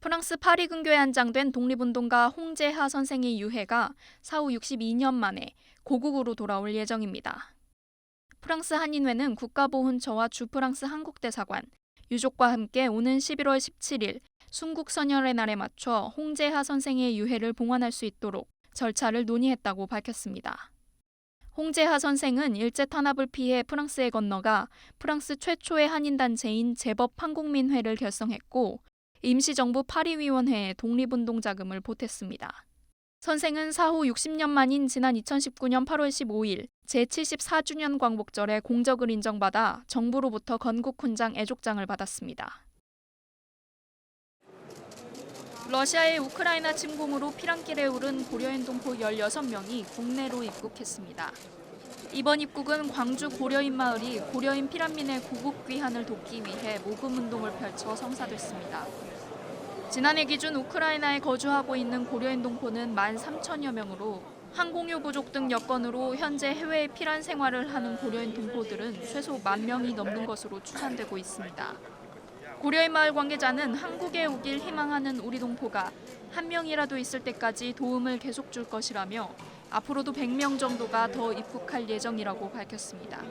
프랑스 파리 근교에 안장된 독립운동가 홍재하 선생의 유해가 사후 62년 만에 고국으로 돌아올 예정입니다. 프랑스 한인회는 국가보훈처와 주프랑스 한국대사관, 유족과 함께 오는 11월 17일 순국선열의 날에 맞춰 홍재하 선생의 유해를 봉환할 수 있도록 절차를 논의했다고 밝혔습니다. 홍재하 선생은 일제 탄압을 피해 프랑스에 건너가 프랑스 최초의 한인단체인 제법 한국민회를 결성했고 임시정부 파리위원회에 독립운동 자금을 보탰습니다. 선생은 사후 60년 만인 지난 2019년 8월 15일 제74주년 광복절에 공적을 인정받아 정부로부터 건국훈장 애족장을 받았습니다. 러시아의 우크라이나 침공으로 피랑길에 오른 고려인 동포 16명이 국내로 입국했습니다. 이번 입국은 광주 고려인 마을이 고려인 피란민의 구국 귀환을 돕기 위해 모금 운동을 펼쳐 성사됐습니다. 지난해 기준 우크라이나에 거주하고 있는 고려인 동포는 1만 3천여 명으로 항공유 부족 등 여건으로 현재 해외에 피란 생활을 하는 고려인 동포들은 최소 만 명이 넘는 것으로 추산되고 있습니다. 고려인 마을 관계자는 한국에 오길 희망하는 우리 동포가 한 명이라도 있을 때까지 도움을 계속 줄 것이라며 앞으로도 100명 정도가 더 입국할 예정이라고 밝혔습니다.